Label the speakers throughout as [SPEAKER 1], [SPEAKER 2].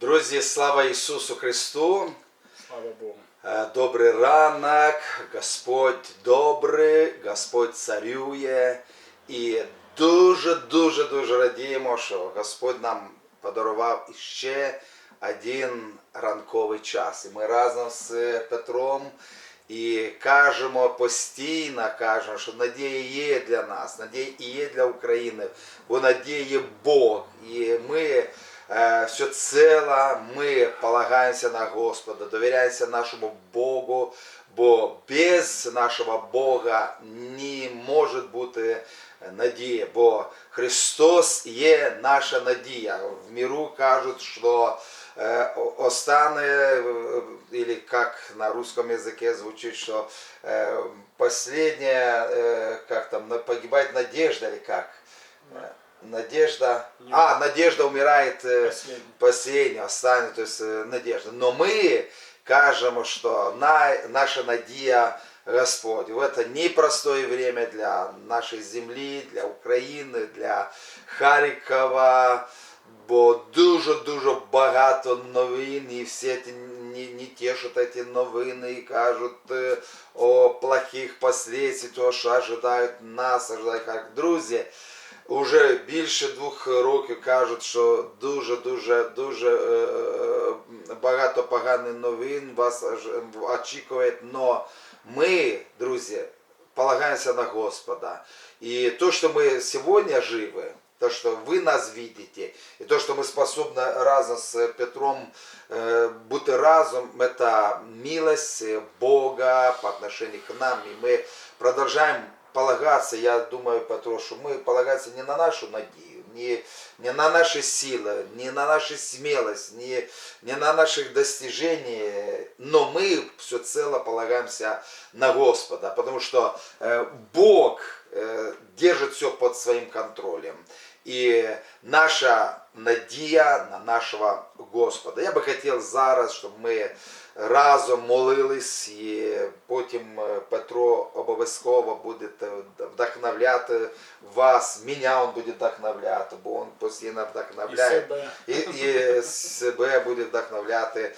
[SPEAKER 1] Друзі, слава Ісусу Христу!
[SPEAKER 2] Слава Богу.
[SPEAKER 1] Е, Добрий ранок, Господь добрий, Господь царює. І дуже-дуже дуже радіємо, що Господь нам подарував іще один ранковий час. І ми разом з Петром і кажемо постійно, кажемо, що надія є для нас, надія і є для України, бо надія є Бог. І ми Е, всецело ми полагаємося на Господа, довіряємося нашому Богу, бо без нашого Бога не може бути надія, бо Христос є наша надія. В миру кажуть, що е, о- остане, е, или как на русском языке звучит, что э, последняя, э, как там, на- погибает надежда или как? Э, Надежда.
[SPEAKER 2] Не-
[SPEAKER 1] А, надежда умирает э,
[SPEAKER 2] Последний.
[SPEAKER 1] последняя, останется, то есть э, надежда. Но мы кажемо, что на, наша надія Господь. В это непростое время для нашей земли, для України, для Харкова, бо дуже-дуже багато новин, і всі ці не, не тешат ці новини і кажуть е, о плохих последствиях, того, що ожидають нас, ожидають Харків. Друзі, Уже більше двох років кажуть, що дуже дуже дуже е, е, багато поганих новин вас ож- очікує. Но ми, друзі, полагаемся на Господа. И то, что мы сегодня живы, то, что вы нас видите, и то, что мы способны разом с Петром э, бути разом, это милость Бога по отношению к нам. И мы продолжаем полагаться, я думаю, Петро, что мы полагаться не на нашу надію, не, не на наши силы, не на нашу смелость, не, не на наших достижения, но мы всецело полагаемся на Господа, потому что э, Бог э, держит все под своим контролем. І наша надія на нашого Господа. Я би хотів зараз, щоб ми разом молились, і потім е, Петро обов'язково буде вдохновляти вас, мене він буде вдохновляти, бо він постійно
[SPEAKER 2] І
[SPEAKER 1] вдохновляє.
[SPEAKER 2] себе.
[SPEAKER 1] І, і себе буде вдохновляти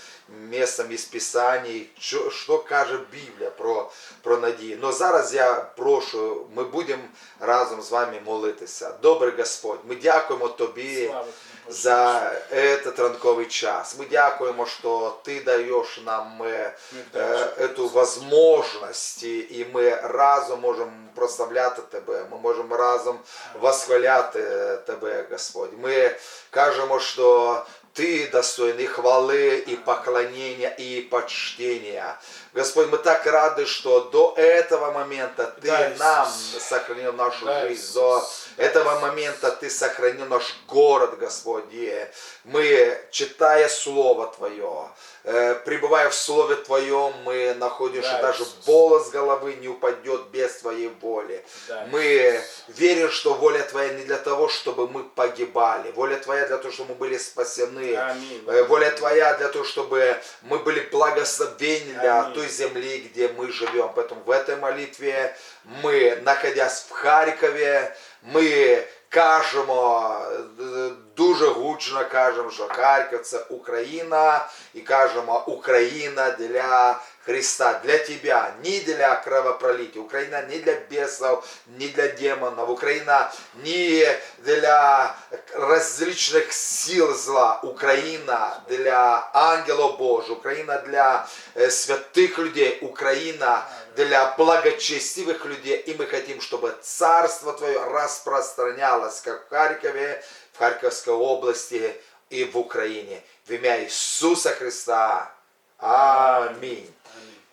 [SPEAKER 1] місцем із Писань, що, що каже Біблія про, про надію. Но зараз я прошу, ми будемо разом з вами молитися. Добрий Господь, ми дякуємо Тобі
[SPEAKER 2] Слава
[SPEAKER 1] за этот ранковий час. Ми дякуємо, що Ти даєш нам е,
[SPEAKER 2] Ми
[SPEAKER 1] е,
[SPEAKER 2] вдячні.
[SPEAKER 1] эту возможность, і і ми разом можемо прославляти Тебе, ми можемо разом восхваляти Тебе, Господь. Ми кажемо, що Ти достойний хвали і поклонения і почтения. Господь, мы так рады, что до этого момента Ты
[SPEAKER 2] Да, Иисус.
[SPEAKER 1] нам сохранил нашу
[SPEAKER 2] Да,
[SPEAKER 1] жизнь,
[SPEAKER 2] Иисус.
[SPEAKER 1] до
[SPEAKER 2] Да,
[SPEAKER 1] этого момента Ты сохранил наш город, Господь. И мы, читая Слово Твое, э, пребывая в Слове Твоем, мы находим,
[SPEAKER 2] Да,
[SPEAKER 1] что даже волос головы не упадет без Твоей воли.
[SPEAKER 2] Да,
[SPEAKER 1] Мы верим, что воля Твоя не для того, чтобы мы погибали. Воля Твоя для того, чтобы мы были спасены.
[SPEAKER 2] Аминь.
[SPEAKER 1] Э, Воля Твоя для того, чтобы мы были благословенны для
[SPEAKER 2] Аминь.
[SPEAKER 1] той земли, где мы живем. Поэтому в этой молитве мы, находясь в Харькове, мы кажемо, е, дуже гучно кажемо, що Харків це Україна, і кажемо Україна для Христа, для тебя, не для кровопролития. Украина не для бесов, не для демонов. Украина не для различных сил зла. Украина для ангелов Божьих. Украина для э, святых людей. Украина Для благочестивых людей. И мы хотим, чтобы Царство Твое распространялось, как в Харькове, в Харьковской области и в Украине. В имя Иисуса Христа. Аминь.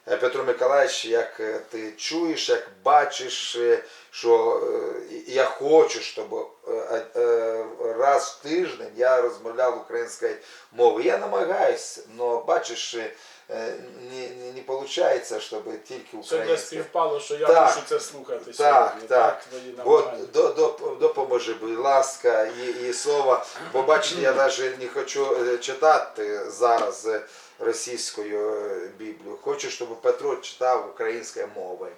[SPEAKER 1] Е, Петро Миколаївич, як е, ти чуєш, як бачиш, е, що я хочу, щоб раз в тиждень я розмовляв українською мовою. Я намагаюся, але бачиш, не, не, не виходить, щоб тільки українською.
[SPEAKER 2] співпало, що я
[SPEAKER 1] Так.
[SPEAKER 2] мушу це слухати
[SPEAKER 1] Так,
[SPEAKER 2] сьогодні.
[SPEAKER 1] так.
[SPEAKER 2] твої
[SPEAKER 1] От до, до, допоможи, будь ласка, і, і слово. Бо бачите, я навіть не хочу читати зараз російською е, Біблію. Хочу, щоб Петро читав українською мовою.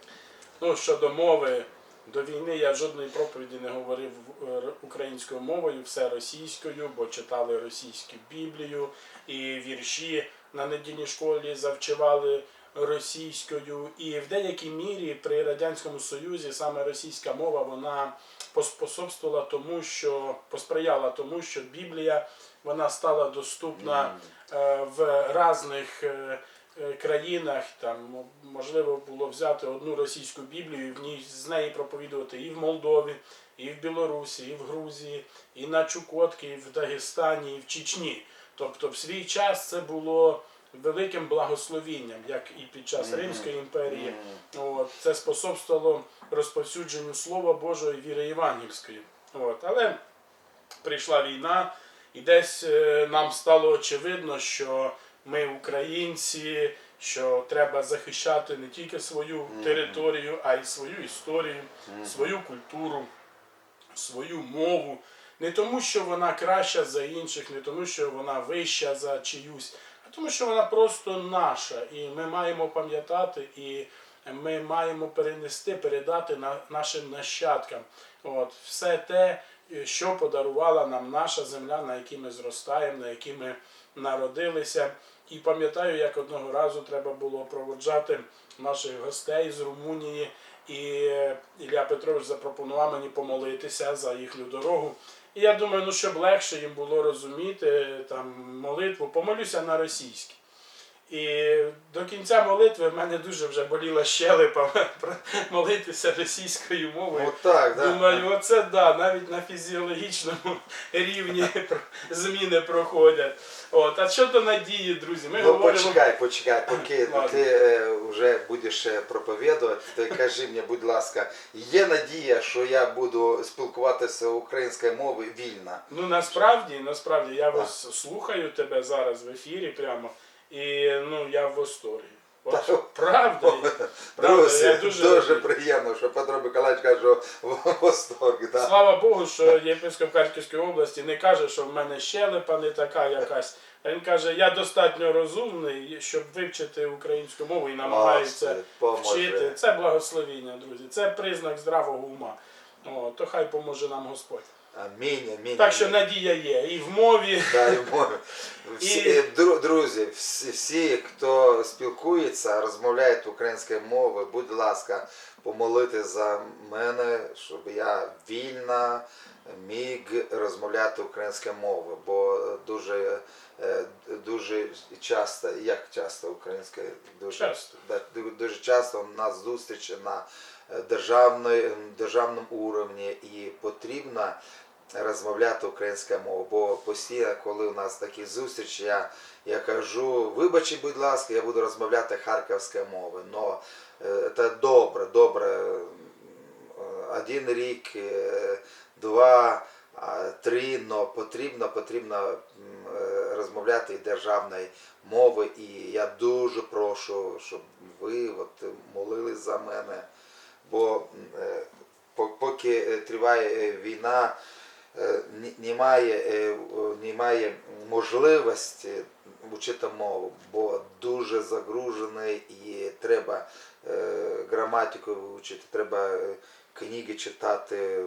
[SPEAKER 2] Ну, щодо мови, До війни я жодної проповіді не говорив е, українською мовою, все російською, бо читали російську Біблію і вірші на недільній школі завчивали російською. І в деякій мірі при Радянському Союзі саме російська мова вона поспособствувала тому, що посприяла тому, що Біблія вона стала доступна е, в різних е, е, країнах. Там можливо було взяти одну російську Біблію і в ній з неї проповідувати і в Молдові, і в Білорусі, і в Грузії, і на Чукотці, і в Дагестані, і в Чечні. Тобто в свій час це було великим благословінням, як і під час Римської імперії. От, це способствувало розповсюдженню Слова Божого і віри євангельської. От, але прийшла війна, і десь е, нам стало очевидно, що ми українці, що треба захищати не тільки свою територію, а й свою історію, свою культуру, свою мову. Не тому, що вона краща за інших, не тому, що вона вища за чиюсь, а тому, що вона просто наша. І ми маємо пам'ятати, і ми маємо перенести, передати нашим нащадкам. От, все те, що подарувала нам наша земля, на якій ми зростаємо, на якій ми народилися. І пам'ятаю, як одного разу треба було проводжати наших гостей з Румунії, і Ілля Петрович запропонував мені помолитися за їхню дорогу. І я думаю, ну щоб легше їм було розуміти там молитву, помолюся на російській. І до кінця молитви в мене дуже вже боліла щелепа молитися російською мовою.
[SPEAKER 1] Вот так, да.
[SPEAKER 2] Думаю, оце да, навіть на фізіологічному рівні зміни проходять. От, а щодо надії, друзі, ми
[SPEAKER 1] Ну
[SPEAKER 2] говоримо.
[SPEAKER 1] почекай, почекай, поки
[SPEAKER 2] Ладно.
[SPEAKER 1] ти е, вже будеш е, проповідувати, ти кажи мені, будь ласка, є надія, що я буду спілкуватися українською мовою вільно?
[SPEAKER 2] Ну насправді, насправді я вас слухаю тебе зараз в ефірі прямо, і ну я в восторгі. От, правда,
[SPEAKER 1] Друзі,
[SPEAKER 2] я
[SPEAKER 1] дуже,
[SPEAKER 2] дуже
[SPEAKER 1] приємно, що Петро Миколаївич каже, що в восторг. Да.
[SPEAKER 2] Слава Богу, що єпископ Харківської області не каже, що в мене щелепа не така якась. Він каже, я достатньо розумний, щоб вивчити українську мову і намагається
[SPEAKER 1] Господи,
[SPEAKER 2] вчити. Це благословіння, друзі. Це признак здравого ума. О, то хай поможе нам Господь.
[SPEAKER 1] Амінь, амінь.
[SPEAKER 2] Так що
[SPEAKER 1] амінь.
[SPEAKER 2] надія є і в мові.
[SPEAKER 1] Дай Бог. Всі,
[SPEAKER 2] І-
[SPEAKER 1] е, дру- друзі, всі, всі, хто спілкується, розмовляє українською мовою, будь ласка, помолити за мене, щоб я вільно міг розмовляти українською мовою, бо дуже, е, дуже часто, як часто українська дуже
[SPEAKER 2] Часто.
[SPEAKER 1] да, ду- дуже часто у нас зустрічі на е, державної, державному уровні і потрібно розмовляти українською мовою. Бо постійно, коли у нас такі зустрічі, я, я кажу, вибачте, будь ласка, я буду розмовляти харківською мовою. Но е, це добре, добре. Е, Один рік, е, два, три, но потрібно, потрібно розмовляти державною мовою. І я дуже прошу, щоб ви от, молились за мене. Бо поки триває війна, немає, е, немає можливості вчити мову, бо дуже загружений і треба е, граматику вивчити, треба е, книги читати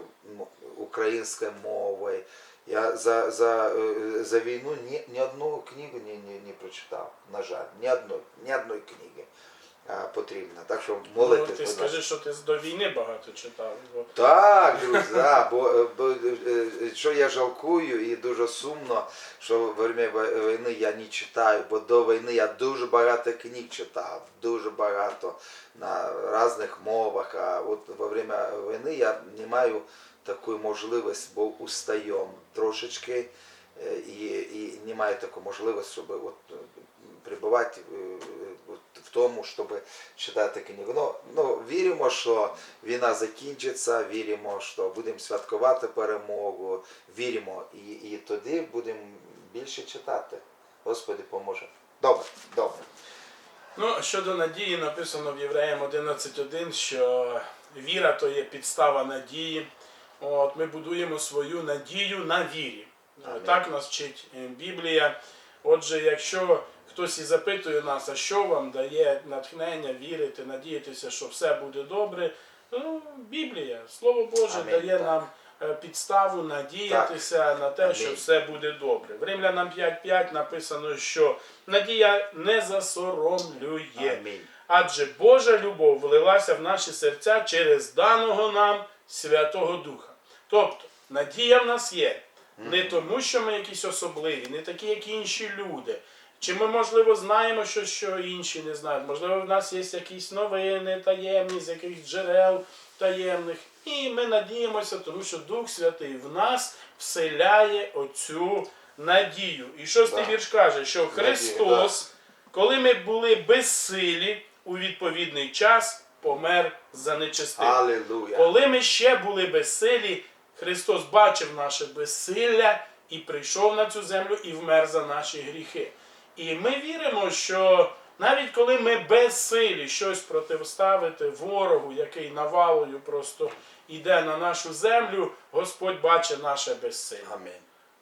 [SPEAKER 1] українською мовою. Я за, за, е, за війну ні, ні одну книгу не прочитав, на жаль, ні одної, ні одної книги а, потрібно. Так що
[SPEAKER 2] Ну, ти скажи, що ти до війни багато читав. бо-
[SPEAKER 1] Так, друзі, да, бо, е, бо е, е, що я жалкую і дуже сумно, що время війни я не читаю, бо до війни я дуже багато книг читав, дуже багато на різних мовах. А от во время війни я не маю такої можливості, бо устаєм трошечки і, і не маю такої можливості, щоб от, е, перебувати е, от в тому, щоб читати книгу. Ну, ну, віримо, що війна закінчиться, віримо, що будемо святкувати перемогу, віримо, і, і тоді будемо більше читати. Господи поможе. Добре, добре.
[SPEAKER 2] Ну, щодо надії, написано в Євреям 11.1, що віра то є підстава надії. От, ми будуємо свою надію на вірі.
[SPEAKER 1] Амінь.
[SPEAKER 2] Так нас вчить е, Біблія. Отже, якщо хтось і запитує нас, а що вам дає натхнення вірити, надіятися, що все буде добре, Ну, Біблія, Слово Боже
[SPEAKER 1] Амінь,
[SPEAKER 2] дає
[SPEAKER 1] так.
[SPEAKER 2] нам е, підставу надіятися на те, що все буде добре. В Римлянам 5.5 написано, що надія не засоромлює.
[SPEAKER 1] Амінь.
[SPEAKER 2] Адже Божа любов влилася в наші серця через даного нам Святого Духа. Тобто, надія в нас є. Не тому, що ми якісь особливі, не такі, як інші люди. Чи ми, можливо, знаємо щось, що інші не знають? Можливо, в нас є якісь новини таємні, з якихось джерел таємних. І ми надіємося, тому що Дух Святий в нас вселяє оцю надію. І шостий
[SPEAKER 1] Так.
[SPEAKER 2] вірш каже, що Христос, коли ми були безсилі у відповідний час, помер за.
[SPEAKER 1] Аллилуйя.
[SPEAKER 2] Коли ми ще були безсилі, Христос бачив наше безсилля і прийшов на цю землю і вмер за наші гріхи. І ми віримо, що навіть коли ми безсилі щось протиставити ворогу, який навалою просто йде на нашу землю, Господь бачить наше безсилля.
[SPEAKER 1] Амінь.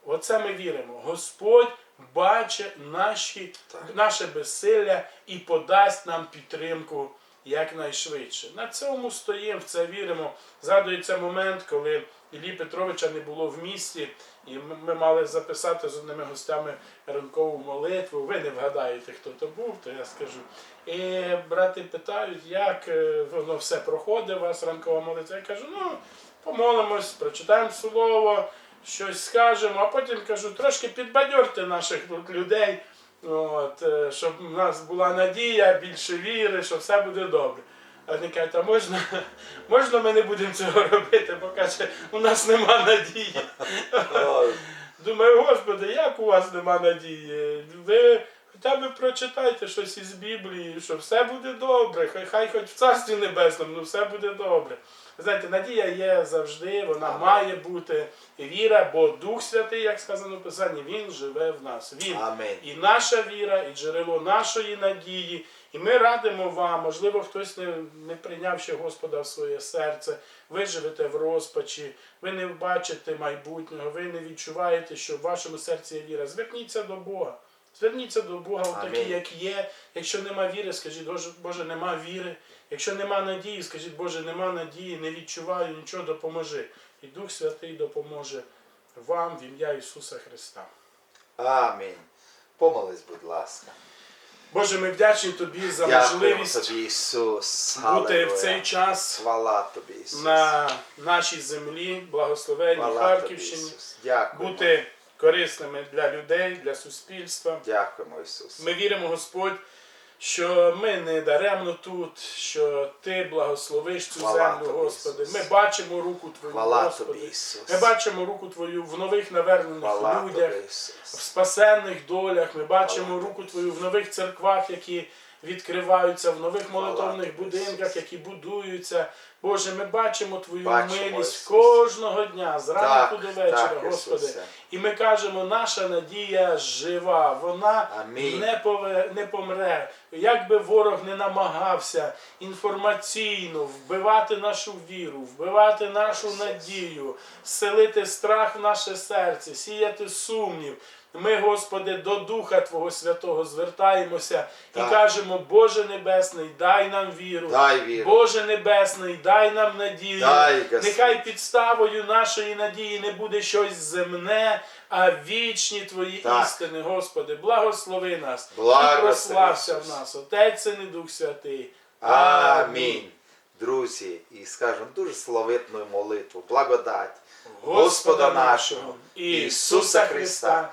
[SPEAKER 2] Оце ми віримо. Господь бачить наші, наше безсилля і подасть нам підтримку якнайшвидше. На цьому стоїмо, в це віримо. Згадується момент, коли Іллі Петровича не було в місті, і ми- мали записати з одними гостями ранкову молитву. Ви не вгадаєте, хто то був, то я скажу. І брати питають, як е, воно все проходить у вас ранкова молитва. Я кажу, ну, помолимось, прочитаємо слово, щось скажемо, а потім кажу, трошки підбадьорте наших людей, от, е, щоб у нас була надія, більше віри, що все буде добре. А вони кажуть, а можна, можна ми не будемо цього робити, бо каже, у нас нема надії. Думаю, Господи, як у вас нема надії? Ви хоча б прочитайте щось із Біблії, що все буде добре, хай, хай хоч в Царстві Небесному, ну все буде добре. Знаєте, надія є завжди, вона має бути віра, бо Дух Святий, як сказано в Писанні, Він живе в нас. Він
[SPEAKER 1] Амінь.
[SPEAKER 2] і наша віра, і джерело нашої надії. І ми радимо вам, можливо, хтось не, не прийняв ще Господа в своє серце, ви живете в розпачі, ви не бачите майбутнього, ви не відчуваєте, що в вашому серці є віра. Зверніться до Бога. Зверніться до Бога, отакі, як є. Якщо нема віри, скажіть, «Боже, Боже, нема віри. Якщо нема надії, скажіть, Боже, нема надії, не відчуваю нічого, допоможи. І Дух Святий допоможе вам в ім'я Ісуса Христа.
[SPEAKER 1] Амінь. Помолись, будь ласка.
[SPEAKER 2] Боже, ми вдячні Тобі за можливість
[SPEAKER 1] тобі, Ісус.
[SPEAKER 2] бути в цей час
[SPEAKER 1] Хвала тобі, Ісус.
[SPEAKER 2] на нашій землі, благословенній
[SPEAKER 1] Хвала тобі,
[SPEAKER 2] Харківщині,
[SPEAKER 1] Ісус. Дякуємо.
[SPEAKER 2] бути корисними для людей, для суспільства.
[SPEAKER 1] Дякуємо, Ісус.
[SPEAKER 2] Ми віримо, Господь, що ми не даремно тут, що Ти благословиш цю
[SPEAKER 1] Хвала
[SPEAKER 2] землю,
[SPEAKER 1] тобі,
[SPEAKER 2] Господи.
[SPEAKER 1] Ісус.
[SPEAKER 2] Ми бачимо руку Твою,
[SPEAKER 1] Хвала
[SPEAKER 2] Господи.
[SPEAKER 1] тобі, Ісус.
[SPEAKER 2] Ми бачимо руку Твою в нових навернених
[SPEAKER 1] Хвала
[SPEAKER 2] людях.
[SPEAKER 1] тобі,
[SPEAKER 2] в спасенних долях. Ми бачимо
[SPEAKER 1] Хвала
[SPEAKER 2] руку Твою в нових церквах, які відкриваються, в нових молитовних будинках, які будуються. Боже, ми бачимо Твою
[SPEAKER 1] Бачимо,
[SPEAKER 2] милість
[SPEAKER 1] Ісус.
[SPEAKER 2] кожного дня, з ранку
[SPEAKER 1] Так,
[SPEAKER 2] до вечора,
[SPEAKER 1] так,
[SPEAKER 2] Господи.
[SPEAKER 1] Ісусе.
[SPEAKER 2] І ми кажемо, наша надія жива, вона
[SPEAKER 1] Амінь.
[SPEAKER 2] не, пове, не помре. Як би ворог не намагався інформаційно вбивати нашу віру, вбивати нашу надію, селити страх в наше серце, сіяти сумнів. Ми, Господи, до Духа Твого Святого звертаємося і кажемо, Боже Небесний, дай нам віру.
[SPEAKER 1] Дай віру.
[SPEAKER 2] Боже Небесний, дай нам надію.
[SPEAKER 1] Дай,
[SPEAKER 2] Нехай підставою нашої надії не буде щось земне, а вічні Твої
[SPEAKER 1] Так.
[SPEAKER 2] істини, Господи. Благослови нас
[SPEAKER 1] Благослови,
[SPEAKER 2] і прослався в нас, Отець і Дух Святий.
[SPEAKER 1] Амінь. Друзі, і скажемо дуже славетну молитву, благодать
[SPEAKER 2] Господа нашого, Ісуса Христа,